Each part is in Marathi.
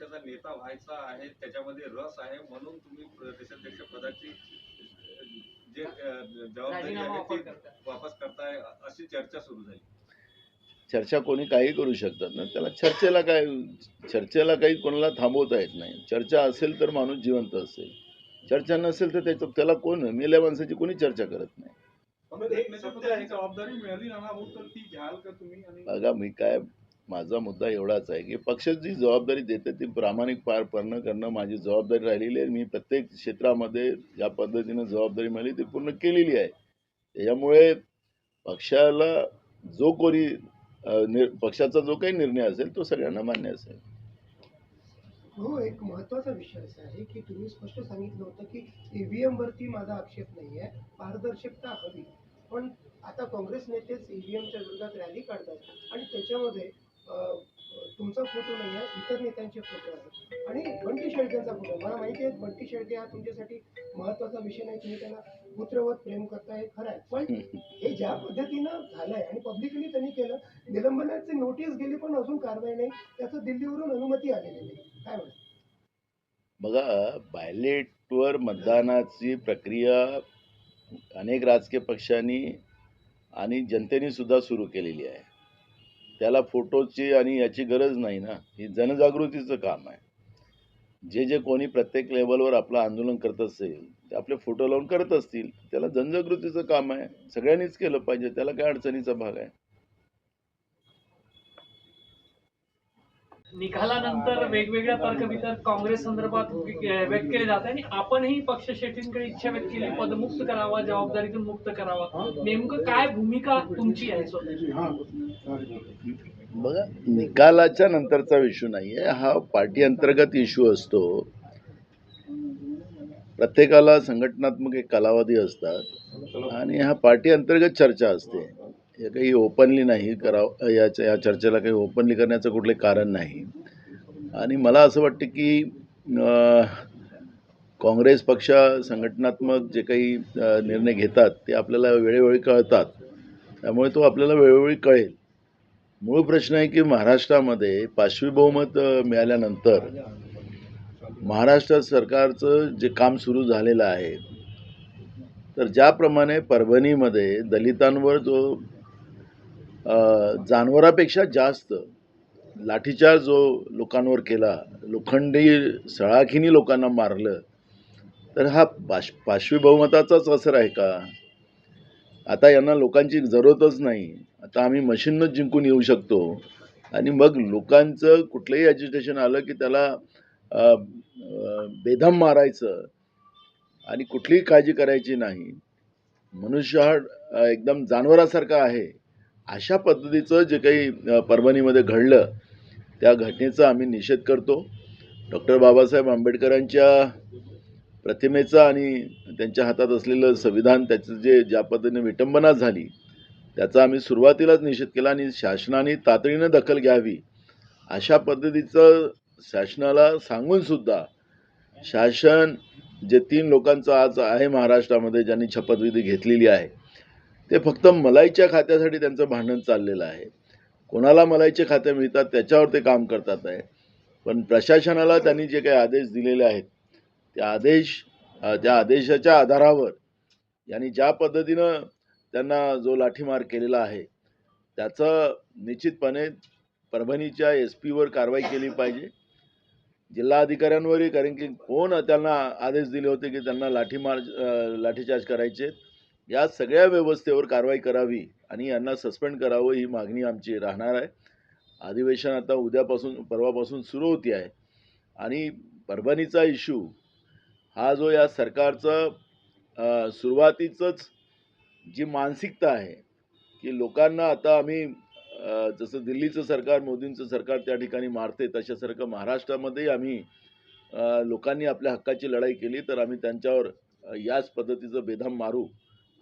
पक्षाचा नेता व्हायचा आहे त्याच्यामध्ये रस आहे म्हणून तुम्ही प्रदेशाध्यक्ष पदाची जे जबाबदारी आहे ती. वापस करताय अशी चर्चा सुरू झाली. चर्चा कोणी काही करू शकतात ना त्याला चर्चेला काय चर्चेला काही कोणाला थांबवता येत नाही. चर्चा असेल तर माणूस जिवंत असेल. चर्चा नसेल तर त्याच्या त्याला कोण मेल्या माणसाची कोणी चर्चा करत नाही. बघा मी काय माझा मुद्दा एवढाच आहे की पक्ष जी जबाबदारी देते ती प्रामाणिक पार पडणं करणं माझी जबाबदारी राहिलेली आहे. मी प्रत्येक क्षेत्रामध्ये ज्या पद्धतीनं जबाबदारी मिळाली ती पूर्ण केलेली आहे. त्याच्यामुळे पक्षाला जो कोणी निर पक्षाचा जो काही निर्णय असेल तो सगळ्यांना मान्य असेल. हो एक महत्त्वाचा विषय असा आहे की तुम्ही स्पष्ट सांगितलं होतं की ईव्हीएम वरती माझा आक्षेप नाही आहे पारदर्शकता हवी. पण आता काँग्रेस नेतेच ईव्हीएमच्या विरोधात रॅली काढतात आणि त्याच्यामध्ये तुमचा फोटो नाही आहे इतर नेत्यांचे फोटो आहेत. आणि बंटी शेळकेंचा फोटो. मला माहिती आहे बंटी शेळके हा तुमच्यासाठी महत्त्वाचा विषय नाही तुम्ही त्यांना पुत्रवत प्रेम करताय खरं आहे. पण हे ज्या पद्धतीनं झालंय आणि पब्लिकली त्यांनी केलं निलंबनाची नोटीस गेली पण अजून कारवाई नाही त्याचं दिल्लीवरून अनुमती आलेली नाही. काय म्हणतात? बघा बायलेटवर मतदानाची प्रक्रिया अनेक राजकीय पक्षांनी आणि जनतेने सुद्धा सुरू केलेली आहे. त्याला फोटोची आणि याची गरज नाही ना. ही जनजागृतीचं काम आहे. जे जे कोणी प्रत्येक लेवलवर आपलं आंदोलन करत असेल ते आपले फोटो लावून करत असतील त्याला जनजागृतीचं काम आहे. सगळ्यांनीच केलं पाहिजे त्याला काय अडचणीचा भाग आहे? निकालानंतर वेगवेगळ्या तर्कवितर्क काँग्रेस संदर्भात व्यक्त केले जात आहे आणि आपणही पक्ष शेट्टींकडे इच्छा व्यक्त केली. पदमुक्त करावा जबाबदारीतून मुक्त करावा. नेमकं काय भूमिका तुमची आहे बघा निकालाच्या नंतरचा इश्यू नाही आहे हा पार्टी अंतर्गत इश्यू असतो. प्रत्येकाला संघटनात्मक एक कालावधी असतात. आणि हा पार्टी अंतर्गत चर्चा असते. हे काही ओपनली नाही करावं याच्या या चर्चेला काही ओपनली करण्याचं कुठले कारण नाही. आणि मला असं वाटतं की काँग्रेस पक्ष संघटनात्मक जे काही निर्णय घेतात ते आपल्याला वेळोवेळी कळतात. त्यामुळे तो आपल्याला वेळोवेळी कळेल. मूळ प्रश्न आहे की महाराष्ट्रामध्ये पाचवी बहुमत मिळाल्यानंतर महाराष्ट्र सरकारचं जे काम सुरू झालेलं आहे तर ज्याप्रमाणे परभणीमध्ये दलितांवर जो जानवरापेक्षा जास्त लाठीचार जो लोकांवर केला लोखंडी सळाखीनी लोकांना मारलं तर हा पाश पाचवी बहुमताचाच असर आहे का? आता यांना लोकांची जरूरतच नाही. आता आम्ही मशीनच जिंकून येऊ शकतो. आणि मग लोकांचं कुठलंही ॲज्युटेशन आलं की त्याला बेधम बेदम मारायचं आणि कुठलीही काळजी करायची नाही. मनुष्य हा एकदम जानवरासारखा आहे. अशा पद्धतीचं जे काही परभणीमध्ये घडलं त्या घटनेचा आम्ही निषेध करतो. डॉक्टर बाबासाहेब आंबेडकरांच्या प्रतिमेचा आणि त्यांच्या हातात असलेलं संविधान त्याचं जे ज्या पद्धतीने विटंबना झाली त्याचा आम्ही सुरुवातीलाच निषेध केला आणि शासनाने तातडीनं दखल घ्यावी. अशा पद्धतीचं शासनाला सांगूनसुद्धा शासन जे तीन लोकांचं आज आहे महाराष्ट्रामध्ये ज्यांनी शपथविधी घेतलेली आहे ते फक्त मलाईच्या खात्यासाठी त्यांचं भांडण चाललेलं आहे. कोणाला मलाईचे खाते मिळतात त्याच्यावर ते काम करतात आहे. पण प्रशासनाला त्यांनी जे काही आदेश दिलेले आहेत ते आदेश त्या आदेशाच्या आधारावर यांनी ज्या पद्धतीनं त्यांना जो लाठीमार केलेला आहे त्याचं निश्चितपणे परभणीच्या एस पीवर कारवाई केली पाहिजे. जिल्हाधिकाऱ्यांवरही कारण की कोण त्यांना आदेश दिले होते की त्यांना लाठीमार लाठीचार्ज करायचे या सगळ्या व्यवस्थेवर कारवाई करावी आणि यांना सस्पेंड करावं ही मागणी आमची राहणार आहे. अधिवेशन आता उद्यापासून परवापासून सुरू होती आहे. आणि परभणीचा इश्यू हा जो या सरकारचा सुरुवातीचंच जी मानसिकता आहे की लोकांना आता आम्ही जसं दिल्लीचं सरकार मोदींचं सरकार त्या ठिकाणी मारते तशासारखं महाराष्ट्रामध्येही आम्ही लोकांनी आपल्या हक्काची लढाई केली तर आम्ही त्यांच्यावर याच पद्धतीचं बेधाम मारू.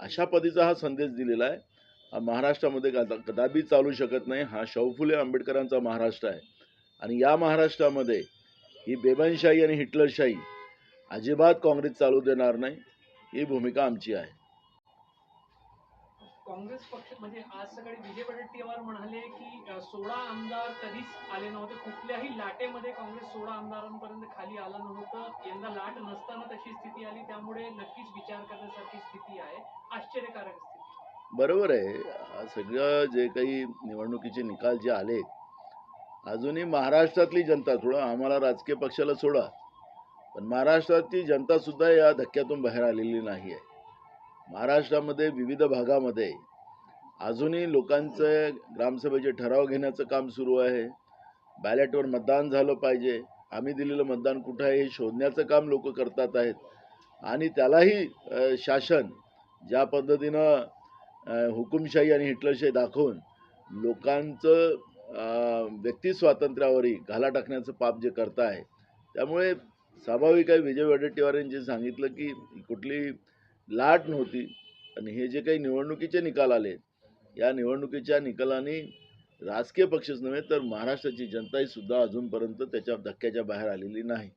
अशा पद्धतीचा हा संदेश दिलेला आहे. महाराष्ट्रामध्ये कदापि चालू शकत नाही. हा शौफुले आंबेडकरांचा महाराष्ट्र आहे. आणि या महाराष्ट्रामध्ये ही बेबनशाही आणि हिटलरशाही अजिबात काँग्रेस चालू देणार नाही. ही भूमिका आमची आहे. काँग्रेस पक्ष म्हणजे आज सकाळी विजय वडेट्टीवार म्हणाले की सोळा आमदार कधीच आले नव्हते. कुठल्याही लाटेमध्ये काँग्रेस सोळा आमदारांपर्यंत खाली आलं नव्हतं. यंदा लाट नसताना तशी स्थिती आली. त्यामुळे नक्कीच विचार करण्यासारखी स्थिती आहे. आश्चर्यकारक स्थिती. बरोबर आहे. सगळं जे काही निवडणुकीचे निकाल जे आले अजूनही महाराष्ट्रातली जनता थोडं आम्हाला राजकीय पक्षाला सोडा. पण महाराष्ट्रातली जनतासुद्धा या धक्क्यातून बाहेर आलेली नाही आहे महाराष्ट्रामध्ये विविध भागामध्ये अजूनही लोकांचं ग्रामसभेचे ठराव घेण्याचं काम सुरू आहे. बॅलेटवर मतदान झालं पाहिजे. आम्ही दिलेलं मतदान कुठं आहे हे शोधण्याचं काम लोक करतात आहेत. आणि त्यालाही शासन ज्या पद्धतीनं हुकुमशाही आणि हिटलरशाही दाखवून लोकांचं व्यक्तिस्वातंत्र्यावरही व्यक्ती स्वातंत्र्यावरही घाला टाकण्याचं पाप जे करत आहे त्यामुळे स्वाभाविक आहे विजय वडेट्टीवारांनी जे सांगितलं की कुठली लाट नव्हती. आणि हे जे काही निवडणुकीचे निकाल आले या निवडणुकीच्या निकालाने राजकीय पक्षच नव्हे तर महाराष्ट्राची जनताही सुद्धा अजूनपर्यंत त्याच्या धक्क्याच्या बाहेर आलेली नाही.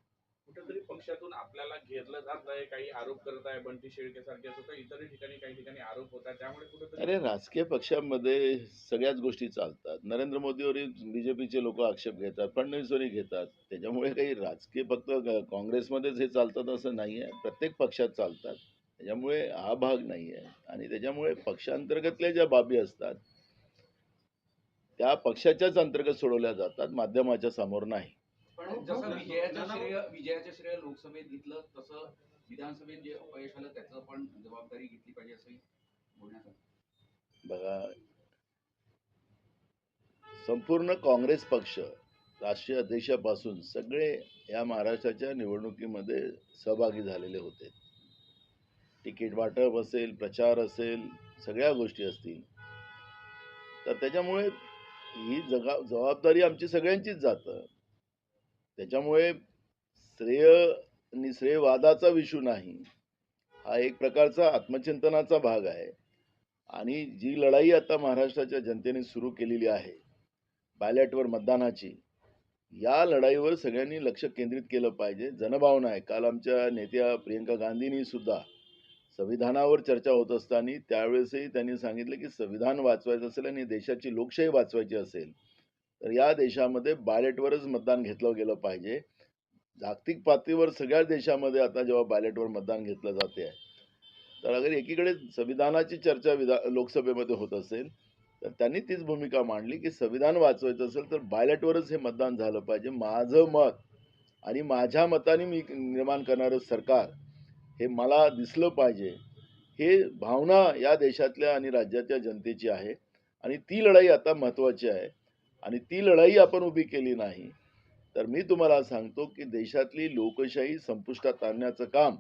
कुठेतरी पक्षातून आपल्याला घेरलं जात आहे काही आरोप करत आहे बंटी शेळके सारखे असं काही इतरही ठिकाणी काही ठिकाणी आरोप होत त्यामुळे कुठेतरी अरे राजकीय पक्षांमध्ये सगळ्याच गोष्टी चालतात. नरेंद्र मोदीवरही बी जे पीचे लोक आक्षेप घेतात फडणवीसवरही घेतात. त्याच्यामुळे काही राजकीय फक्त काँग्रेसमध्येच हे चालतात असं नाही आहे प्रत्येक पक्षात चालतात. त्याच्यामुळे हा भाग नाही आहे आणि त्याच्यामुळे पक्षांतर्गतल्या ज्या बाबी असतात त्या पक्षाच्याच अंतर्गत सोडवल्या जातात माध्यमाच्या समोर नाही. पण जसं विजयाचं श्रेय विजयाचं श्रेय लोकसभेत घेतलं तसं विधानसभेत जे अपयश आलं त्याचं पण जबाबदारी घेतली पाहिजे बोलण्यात आलं बघा संपूर्ण काँग्रेस पक्ष राष्ट्रीय अध्यक्षापासून सगळे या महाराष्ट्राच्या निवडणुकीमध्ये सहभागी झालेले होते. तिकीट वाटप असेल प्रचार असेल सगळ्या गोष्टी असतील. तर त्याच्यामुळे ही जगा जबाबदारी आमची सगळ्यांचीच जातं. त्याच्यामुळे श्रेय आणि श्रेयवादाचा विषू नाही. हा एक प्रकारचा आत्मचिंतनाचा भाग आहे. आणि जी लढाई आता महाराष्ट्राच्या जनतेने सुरू केलेली आहे बॅलेटवर मतदानाची या लढाईवर सगळ्यांनी लक्ष केंद्रित केलं पाहिजे. जनभावना आहे. काल आमच्या नेत्या प्रियंका गांधींनी सुद्धा संविधानावर चर्चा होत असताना त्यावेळेसही त्यांनी सांगितलं की संविधान वाचवायचं असेल आणि देशाची लोकशाही वाचवायची असेल तर या देशामध्ये बॅलेटवरच मतदान घेतलं गेलं पाहिजे. जागतिक पातळीवर सगळ्या देशामध्ये आता जेव्हा बॅलेटवर मतदान घेतलं जाते आहे तर अगर एकीकडे संविधानाची चर्चा विधा लोकसभेमध्ये होत असेल तर त्यांनी तीच भूमिका मांडली की संविधान वाचवायचं असेल तर बॅलेटवरच हे मतदान झालं पाहिजे. माझं मत आणि माझ्या मताने मी निर्माण करणारं सरकार हे मला दिसलं पाहिजे. हे भावना या देशातल्या आणि राज्यातल्या जनतेची आहे आणि ती लढाई आता महत्त्वाची आहे. आणि ती लढाई आपण उभी केली नाही तर मी तुम्हाला सांगतो की देशातली लोकशाही संपुष्टात आणण्याचं काम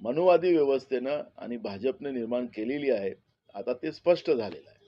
मनुवादी व्यवस्थेनं आणि भाजपने निर्माण केलेली आहे. आता ते स्पष्ट झालेलं आहे.